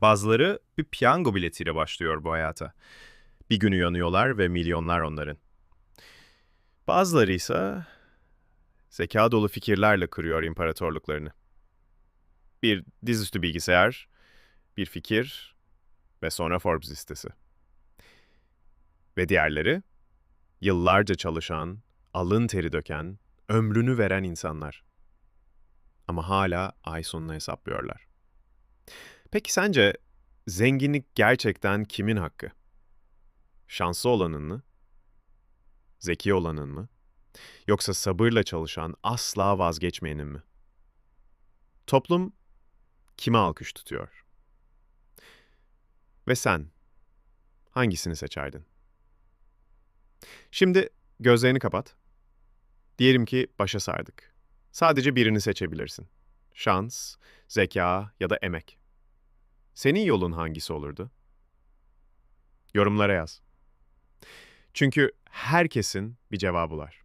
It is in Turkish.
Bazıları bir piyango biletiyle başlıyor bu hayata. Bir gün uyanıyorlar ve milyonlar onların. Bazıları ise zeka dolu fikirlerle kırıyor imparatorluklarını. Bir dizüstü bilgisayar, bir fikir ve sonra Forbes listesi. Ve diğerleri yıllarca çalışan, alın teri döken, ömrünü veren insanlar. Ama hala ay sonunu hesaplıyorlar. Peki sence zenginlik gerçekten kimin hakkı? Şanslı olanın mı? Zeki olanın mı? Yoksa sabırla çalışan, asla vazgeçmeyenin mi? Toplum kime alkış tutuyor? Ve sen hangisini seçerdin? Şimdi gözlerini kapat. Diyelim ki başa sardık. Sadece birini seçebilirsin. Şans, zeka ya da emek. Senin yolun hangisi olurdu? Yorumlara yaz. Çünkü herkesin bir cevabı var.